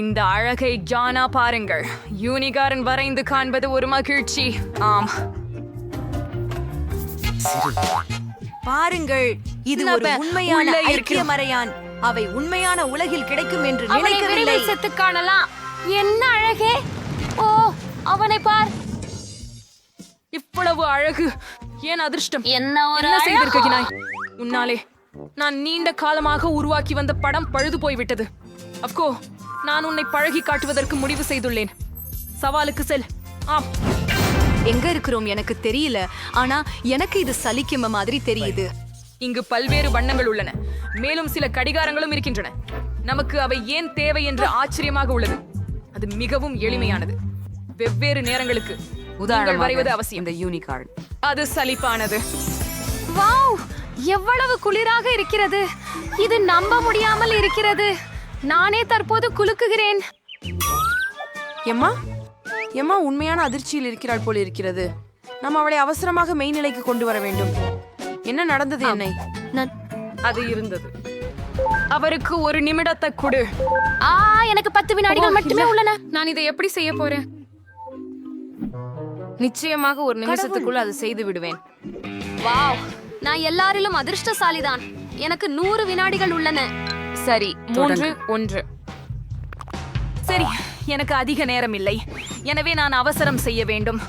இந்த அழகை ஜானா பாருங்கள். யூனிகாரன் வரைந்து காண்பது ஒரு மகிழ்ச்சி. ஆம். பாருங்கள் இது ஒரு உண்மையான ஐக்கிய. மறையான் அவை உண்மையான உலகில் கிடைக்கும் என்று நினைக்கவில்லை. செத்து காணலாம். என்ன அழகே? ஓ அவனை பார். இவ்வளவு அழகு. ஏன் அதிர்ஷ்டம்? என்ன ஒரு. செய்திருக்கிறாய் உன்னாலே நான் நீண்ட காலமாக உருவாக்கி வந்த படம் பழுது போய்விட்டது. அப்கோ நான் உன்னை பழகி காட்டுவதற்கு முடிவு செய்துள்ளேன். சவாலுக்கு செல். ஆம். எங்க இருக்கிறோம் எனக்கு தெரியல. ஆனா எனக்கு இது சலிக்கும் மாதிரி தெரியுது. இங்கு பல்வேறு வண்ணங்கள் உள்ளன. மேலும் சில கடிகாரங்களும் இருக்கின்றன. நமக்கு அவை ஏன் தேவை என்று ஆச்சரியமாக உள்ளது. அது மிகவும் எளிமையானது. வெவ்வேறு நேரங்களுக்கு நீங்கள் வரைவது அவசியம். இந்த யூனிகார்ன் அது சலிப்பானது. வாவ்! எவ்வளவு குளிராக இருக்கிறது. இது நம்ப முடியாமல் இருக்கிறது. நானே தற்போது குலுக்குகிறேன். எம்மா எம்மா உண்மையான அதிர்ச்சியில் இருக்கிறாள் போல் இருக்கிறது. நாம் அவளை அவசரமாக மெய்நிலைக்கு கொண்டு வர வேண்டும். என்ன நடந்தது என்னை? நான்- அது இருந்தது. அவருக்கு ஒரு நிமிடத்தை கொடு. ஆ எனக்கு பத்து வினாடிகள் மட்டுமே உள்ளன. நான் இதை எப்படி செய்ய போறேன்? நிச்சயமாக ஒரு நிமிஷத்துக்குள் அதை செய்து விடுவேன். வாவ் நான் எல்லாரிலும் அதிர்ஷ்டசாலிதான். எனக்கு நூறு வினாடிகள் உள்ளன. சரி மூன்று ஒன்று. சரி எனக்கு அதிக நேரம் இல்லை எனவே நான் அவசரம் செய்ய வேண்டும்.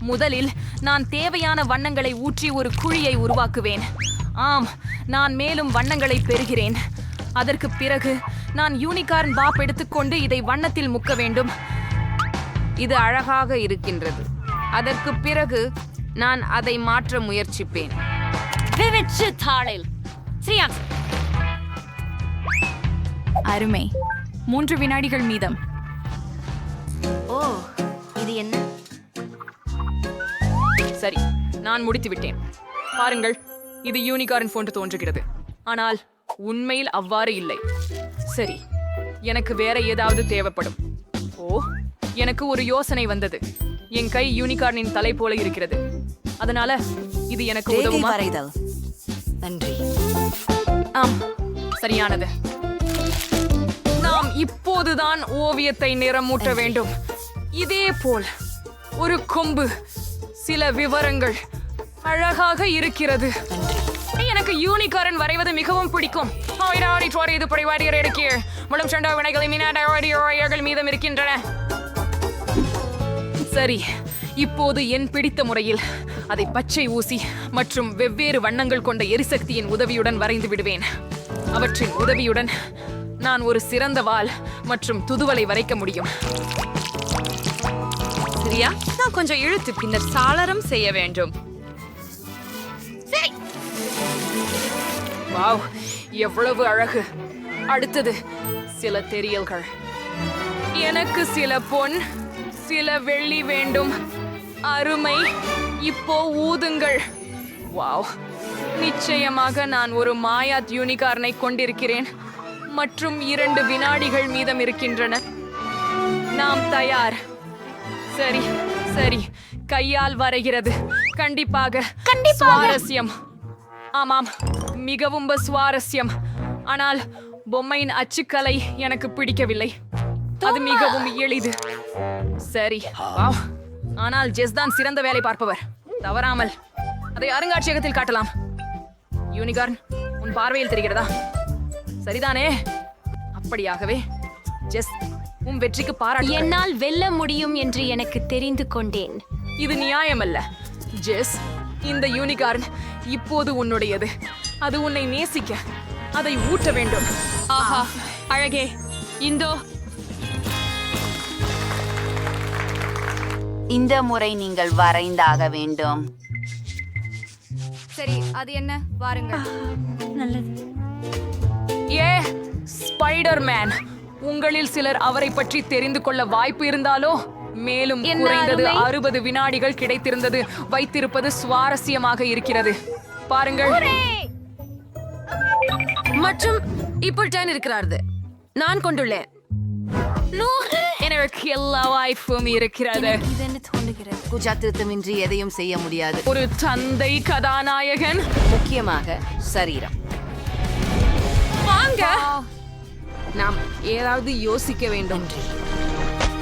முதலில் நான் தேவையான வண்ணங்களை ஊற்றி ஒரு குழியை உருவாக்குவேன். ஆம் நான் மேலும் வண்ணங்களை பெறுகிறேன். அதற்கு பிறகு நான் யூனிகார்ன் பாப் எடுத்துக்கொண்டு இதை வண்ணத்தில் முக்க வேண்டும். இது அழகாக இருக்கின்றது. அதற்கு பிறகு நான் அதை மாற்ற முயற்சிப்பேன். அருமை. மூன்று வினாடிகள் மீதம். ஓ இது என்ன? சரி நான் முடித்து விட்டேன். பாருங்கள் இது யூனிகார்ன் போன்று தோன்றுகிறது. ஆனால் உண்மையில் அவ்வாறு இல்லை. சரி எனக்கு வேற ஏதாவது தேவைப்படும். ஓ எனக்கு ஒரு யோசனை வந்தது. என் கை யூனிகார்னின் தலை போல இருக்கிறது. அதனால இது எனக்கு உதவுமா? நன்றி. ஆம் சரியானது. இப்போதுதான் ஓவியத்தை நிறமூட்ட வேண்டும். இதே போல் ஒரு கொம்பு சில விவரங்கள் அழகாக இருக்கிறது. எனக்கு யூனிகாரன் வரைவது மிகவும் பிடிக்கும். இது படைவாடியர் எடுக்கிய. முழும் சண்டா வினைகளை மீனாடிகள் மீதம் இருக்கின்றன. சரி இப்போது என் பிடித்த முறையில் அதை பச்சை ஊசி மற்றும் வெவ்வேறு வண்ணங்கள் கொண்ட எரிசக்தியின் உதவியுடன் வரைந்து விடுவேன். அவற்றின் உதவியுடன் நான் ஒரு சிறந்த வால் மற்றும் துதுவலை வரைக்க முடியும். சரியா நான் கொஞ்சம் இழுத்து பின்னர் சாளரம் செய்ய வேண்டும். வாவ் எவ்வளவு அழகு. அடுத்தது சில தெரியல்கள். எனக்கு சில பொன் சில வெள்ளி வேண்டும். அருமை இப்போ ஊதுங்கள். வாவ் நிச்சயமாக நான் ஒரு மாயாத் யூனிகார்னை கொண்டிருக்கிறேன். மற்றும் இரண்டு வினாடிகள் மீதம் இருக்கின்றன. நாம் தயார். சரி சரி. கையால் வரைகிறது. கண்டிப்பாக. சுவாரஸ்யம். ஆமாம் மிகவும் சுவாரஸ்யம். ஆனால் பொம்மையின் அச்சுக்கலை எனக்கு பிடிக்கவில்லை. அது மிகவும் எளிது. சரி. வாவ். ஆனால் ஜெஸ் தான் சிறந்த வேலை பார்ப்பவர். தவறாமல். அதை அருங்காட்சியகத்தில் காட்டலாம். யூனிகார்ன் உன் பார்வையில் தெரிகிறதா? சரிதானே? அப்படியாகவே ஜெஸ் உன் வெற்றிக்கு பாராட்டு என்னால் வெல்ல முடியும் என்று எனக்கு தெரிந்து கொண்டேன். இது நியாயமல்ல. ஜெஸ் இந்த யூனிகார்ன் இப்போது உன்னுடையது. அது உன்னை நேசிக்க அதை ஊட்ட வேண்டும். ஆஹா அழகே. இந்தோ. இந்த முறை நீங்கள் வரைந்தாக வேண்டும். சரி அது என்ன? வாருங்கள். ஏ ஸ்பைடர்மேன். உங்களில் சிலர் அவரை பற்றி தெரிந்து கொள்ள வாய்ப்பு இருந்தாலோ? மேலும் குறைந்தது. அறுபது வினாடிகள் கிடைத்திருந்தது. வைத்திருப்பது சுவாரஸ்யமாக இருக்கிறது. பாருங்கள். மற்றும் இப்படித்தான் இருக்கிறார்கள் நான் கொண்டுள்ளேன். எனக்கு எல்லா வாய்ப்பும் இருக்கிறது. குஜாத்திருத்தமின்றி எதையும் செய்ய முடியாது. ஒரு தந்தை கதாநாயகன். முக்கியமாக சரீரம். வாங்க. நாம் ஏதாவது யோசிக்க வேண்டும்.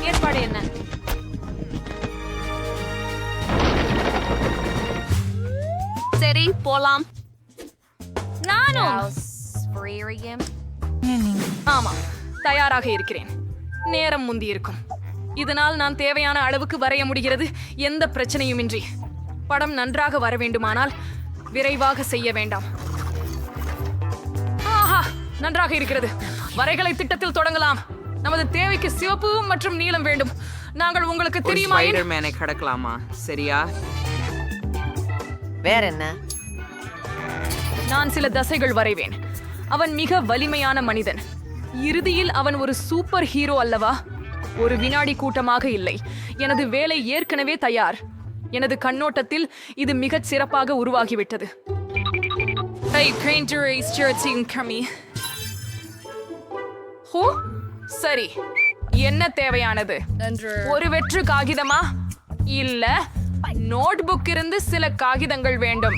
ஏற்பாடு என்ன? சரி போலாம். நானும். ஆமா தயாராக இருக்கிறேன். நேரம் முந்தி இருக்கும். இதனால் நான் தேவையான அளவுக்கு வரைய முடிகிறது. எந்த பிரச்சனையுமின்றி. படம் நன்றாக வர வேண்டுமானால் விரைவாக செய்ய வேண்டாம். நன்றாக இருக்கிறது. வரைகலை திட்டத்தில் தொடங்கலாம். நமது தேவைக்கு சிவப்பு மற்றும் நீலம் வேண்டும். நாங்கள் உங்களுக்கு தெரியுமா ஸ்பைடர் மேனை கடக்கலாமா? சரியா? வேற என்ன? நான் சில தசைகள் வரைவேன். அவன் மிக வலிமையான மனிதன். இறுதியில் அவன் ஒரு சூப்பர் ஹீரோ அல்லவா? ஒரு வினாடி கூட்டமாக இல்லை. எனது வேலை ஏற்கனவே தயார். எனது கண்ணோட்டத்தில் இது மிகச் சிறப்பாக உருவாகிவிட்டது. Hey, painter is starting coming. ஹோ சரி. என்ன தேவையானது? ஒரு வெற்று காகிதமா? இல்ல நோட்புக் இருந்து சில காகிதங்கள் வேண்டும்.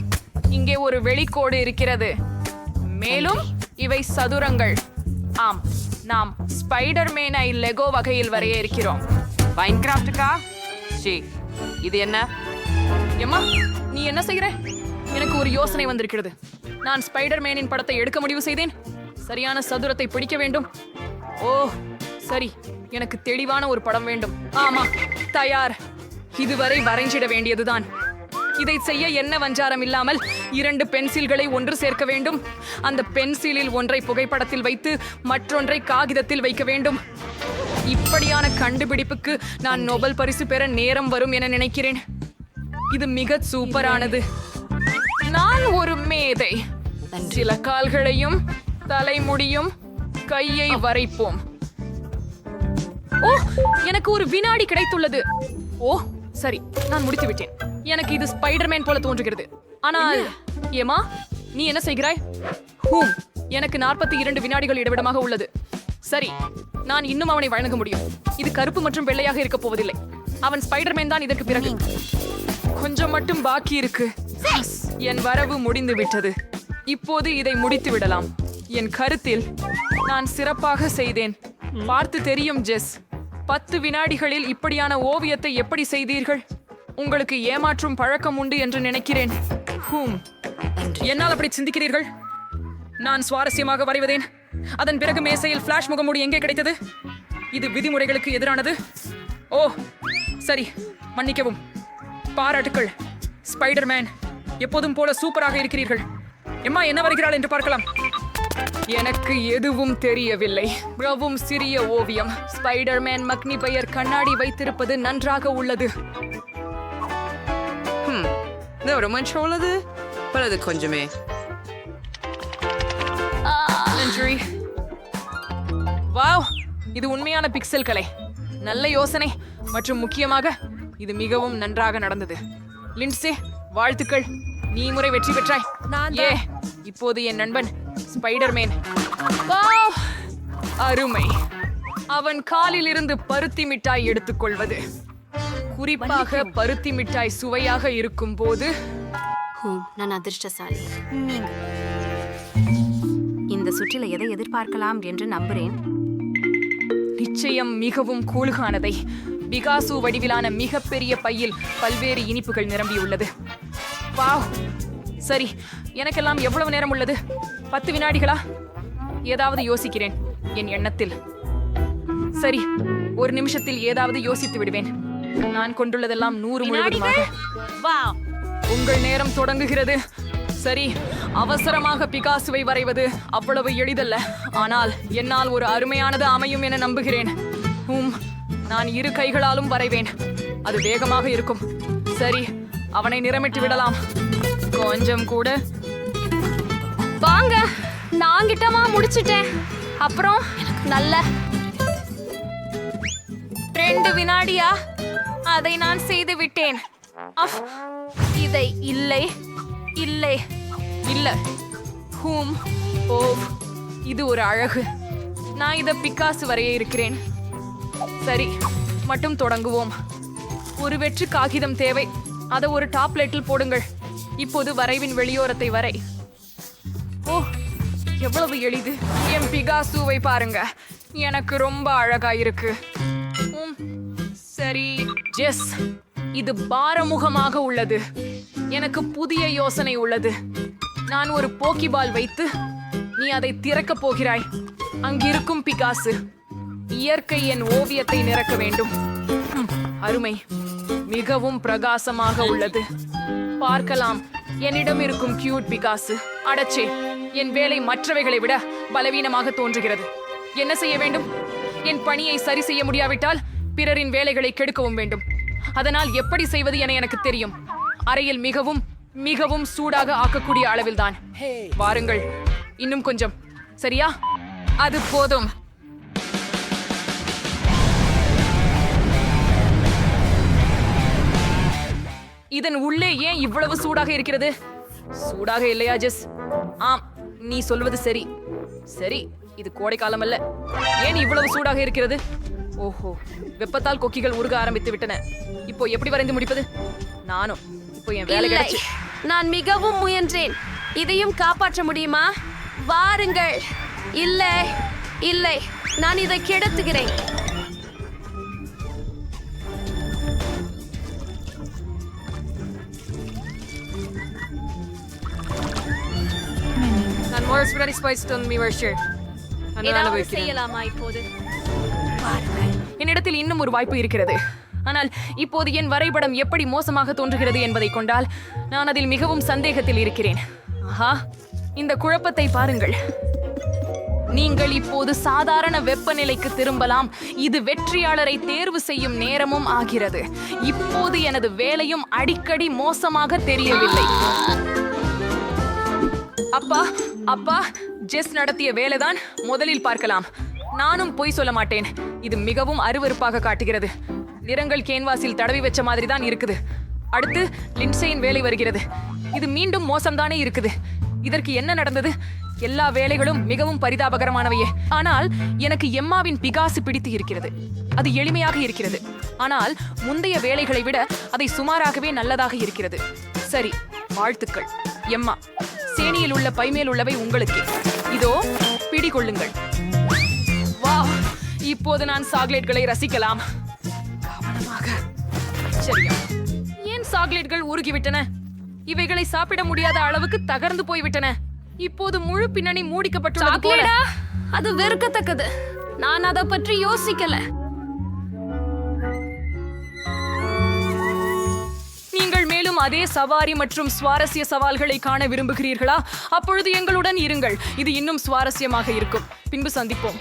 இங்கே ஒரு வெளிக்கோடு இருக்கிறது. மேலும் இவை சதுரங்கள். ஆம் நாம் ஸ்பைடர் மேனை லெகோ வகையில் வரைய இருக்கிறோம். மைன்கிராஃப்டுக்கா ஷே இது என்ன? எம்மா நீ என்ன செய்கிற எனக்கு ஒரு யோசனை வந்திருக்கிறது. நான் ஸ்பைடர் மேனின் படத்தை எடுக்க முடிவு செய்தேன். சரியான சதுரத்தை பிடிக்க வேண்டும். ஓ சரி. எனக்கு தெளிவான ஒரு படம் வேண்டும். ஆமா தயார். இதுவரை வரைஞ்சிட வேண்டியதுதான். இதை செய்ய என்ன வஞ்சாரம் இல்லாமல் இரண்டு பென்சில்களை ஒன்று சேர்க்க வேண்டும். அந்த பென்சிலில் ஒன்றை புகைப்படத்தில் வைத்து மற்றொன்றை காகிதத்தில் வைக்க வேண்டும். இப்படியான கண்டுபிடிப்புக்கு நான் நோபல் பரிசு பெற நேரம் வரும் என நினைக்கிறேன். இது மிக சூப்பரானது. நான் ஒரு மேதை. சில கால்களையும் தலைமுடியும் கையை வரைப்போம். ஓ எனக்கு ஒரு வினாடி கிடைத்துள்ளது. ஓ சரி நான் முடித்து விட்டேன் எனக்கு இது ஸ்பைடர்மேன் போல தோன்றுகிறது. ஆனால் ஏமா நீ என்ன செய்கிறாய்? ஹூம் எனக்கு நாற்பத்தி இரண்டு வினாடிகள் இடவிடமாக உள்ளது. சரி நான் இன்னும் அவனை வழங்க முடியும். இது கருப்பு மற்றும் வெள்ளையாக இருக்க போவதில்லை. அவன் ஸ்பைடர்மேன் தான் இதற்கு பிறகு. கொஞ்சம் மட்டும் பாக்கி இருக்கு. என் வரவு முடிந்து விட்டது இப்போது இதை முடித்து விடலாம். என் கருத்தில் நான் சிறப்பாக செய்தேன். பார்த்து தெரியும் ஜெஸ். பத்து வினாடிகளில் இப்படியான ஓவியத்தை எப்படி செய்தீர்கள்? உங்களுக்கு ஏமாற்றும் பழக்கம் உண்டு என்று நினைக்கிறேன். ஹூம். என்னால் அப்படி சிந்திக்கிறீர்கள்? நான் சுவாரஸ்யமாக வரைவதேன். அதன் பிறகு மேசையில் ஃபிளாஷ் முகமூடி எங்கே கிடைத்தது? இது விதிமுறைகளுக்கு எதிரானது? ஓ சரி. மன்னிக்கவும். பாராட்டுக்கள். ஸ்பைடர்மேன் எப்போதும் போல சூப்பராக இருக்கிறீர்கள். எம்மா என்ன வருகிறாள் என்று பார்க்கலாம். எனக்கு எதுவும் தெரியவில்லை. மிகவும் சிறிய ஓவியம். ஸ்பைடர்மேன் மக்னி பெயர் கண்ணாடி வைத்திருப்பது நன்றாக உள்ளது. இது ரொம்ப உள்ளது? பலது கொஞ்சமே. நன்றி வாவ் இது உண்மையான பிக்சல் கலை. நல்ல யோசனை மற்றும் முக்கியமாக இது மிகவும் நன்றாக நடந்தது. லின்சே வாழ்த்துக்கள். நீ முறை வெற்றி பெற்றாய். ஏ இப்போது என் நண்பன் ஸ்பைடர்மேன் அருமை. அவன் காலில் இருந்து பருத்தி மிட்டாய் எடுத்துக்கொள்வது. குறிப்பாக பருத்தி மிட்டாய் சுவையாக இருக்கும் போது நான் அதிர்ஷ்டசாலி. இந்த சுற்றில எதை எதிர்பார்க்கலாம் என்று நம்புறேன். நிச்சயம் மிகவும் கூழ்கானதை. பிகாசு வடிவிலான மிகப்பெரிய பையில் பல்வேறு இனிப்புகள் நிரம்பியுள்ளது. வாவ்! சரி எனக்கெல்லாம் எவ்வளவு நேரம் உள்ளது? பத்து வினாடிகளா? ஏதாவது யோசிக்கிறேன் என் எண்ணத்தில். சரி ஒரு நிமிஷத்தில் ஏதாவது யோசித்து விடுவேன். நான் கொண்டுள்ளதெல்லாம் நூறு முழுவதுமாக. உங்கள் நேரம் தொடங்குகிறது. சரி அவசரமாக பிகாசுவை வரைவது அவ்வளவு எளிதல்ல. ஆனால் என்னால் ஒரு அருமையானது அமையும் என நம்புகிறேன். உம் நான் இரு கைகளாலும் வரைவேன். அது வேகமாக இருக்கும். சரி அவனை நிறமிட்டு விடலாம். கொஞ்சம் கூட. வாங்க. நான் கிட்டமா முடிச்சிட்டேன். அப்புறம் நல்ல ரெண்டு வினாடியா? அதை நான் செய்து விட்டேன். இதை இல்லை இல்லை இல்ல. ஹூம் ஓ இது ஒரு அழகு. நான் இதை பிக்காசு வரைய இருக்கிறேன். சரி மட்டும் தொடங்குவோம். ஒரு வெற்று காகிதம் தேவை. அதை ஒரு டாப்லெட்டில் போடுங்கள். இப்போது வரைவின் வெளியோரத்தை வரை. ஓ எவ்வளவு எளிது. என் பிகாசுவை பாருங்க. எனக்கு ரொம்ப அழகா இருக்கு உம், சரி. ஜெஸ் இது பாரமுகமாக உள்ளது. எனக்கு புதிய யோசனை உள்ளது. நான் ஒரு போக்கிபால் வைத்து நீ அதை திறக்கப் போகிறாய். அங்கிருக்கும் பிகாசு. இயற்கை என் ஓவியத்தை நிரக்க வேண்டும். அருமை. மிகவும் பிரகாசமாக உள்ளது. பார்க்கலாம். என்னிடம் இருக்கும் கியூட் பிகாசு. அடச்சே. என் வேலை மற்றவைகளை விட பலவீனமாக தோன்றுகிறது. என்ன செய்ய வேண்டும்? என் பணியை சரி செய்ய முடியாவிட்டால் பிறரின் வேலைகளை கெடுக்கவும் வேண்டும். அதனால் எப்படி செய்வது என எனக்கு தெரியும். அறையில் மிகவும் மிகவும் சூடாக ஆக்கக்கூடிய அளவில்தான். வாருங்கள் இன்னும் கொஞ்சம். சரியா? அது போதும். இதன் உள்ளே ஏன் இவ்வளவு சூடாக இருக்கிறது? சூடாக இல்லையா ஜெஸ்? ஆம் நீ சொல்வது சரி. சரி இது கோடைக்காலம் அல்ல. ஏன் இவ்வளவு சூடாக இருக்கிறது? ஓஹோ வெப்பத்தால் கொக்கிகள் உருக ஆரம்பித்து விட்டன. இப்போ எப்படி வரைந்து முடிப்பது? நானும் இப்போ என் வேலை கிடைச்சு. நான் மிகவும் முயன்றேன். இதையும் காப்பாற்ற முடியுமா? வாருங்கள். இல்லை இல்லை நான் இதை கெடுத்துகிறேன். மோர் ஸ்பிரிட் ஸ்பைஸ் மீ வர்ஷர் ஏதாவது செய்யலாமா இப்போது? என்னிடத்தில் இன்னும் ஒரு வாய்ப்பு இருக்கிறது. ஆனால் இப்போது என் வரைபடம் எப்படி மோசமாக தோன்றுகிறது என்பதை கொண்டால் நான் அதில் மிகவும் சந்தேகத்தில் இருக்கிறேன். ஆஹா இந்த குழப்பத்தை பாருங்கள். நீங்கள் இப்போது சாதாரண வெப்பநிலைக்கு திரும்பலாம். இது வெற்றியாளரை தேர்வு செய்யும் நேரமும் ஆகிறது. இப்போது எனது வேலையும் அடிக்கடி மோசமாக தெரியவில்லை. அப்பா அப்பா ஜெஸ் நடத்திய வேலைதான் முதலில் பார்க்கலாம். நானும் பொய் சொல்ல மாட்டேன். இது மிகவும் அருவருப்பாக காட்டுகிறது. நிறங்கள் கேன்வாஸில் தடவி வச்ச மாதிரி தான் இருக்குது. அடுத்து லின்சையின் வேலை வருகிறது. இது மீண்டும் மோசம்தானே இருக்குது. இதற்கு என்ன நடந்தது? எல்லா வேலைகளும் மிகவும் பரிதாபகரமானவையே. ஆனால் எனக்கு எம்மாவின் பிகாசு பிடித்து இருக்கிறது. அது எளிமையாக இருக்கிறது. ஆனால் முந்தைய வேலைகளை விட அதை சுமாராகவே நல்லதாக இருக்கிறது. சரி வாழ்த்துக்கள் எம்மா. சேனியில் உள்ள பைமேல் உள்ளவை உங்களுக்கே. இதோ பிடிகொள்ளுங்கள். வாவ் இப்போது நான் சாக்லேட்களை ரசிக்கலாம். கவனமாக. சரியா. ஏன் சாக்லேட்கள் உருகிவிட்டன? இவைகளை சாப்பிட முடியாத அளவுக்கு தகர்ந்து போய்விட்டன. இப்போது முழு பின்னணி மூடிக்கப்பட்டுள்ளது அது வெறுக்கத்தக்கது. நான் அதை பற்றி யோசிக்கல. அதே சவாரி மற்றும் சுவாரஸ்ய சவால்களை காண விரும்புகிறீர்களா? அப்பொழுது எங்களுடன் இருங்கள். இது இன்னும் சுவாரஸ்யமாக இருக்கும். பின்பு சந்திப்போம்.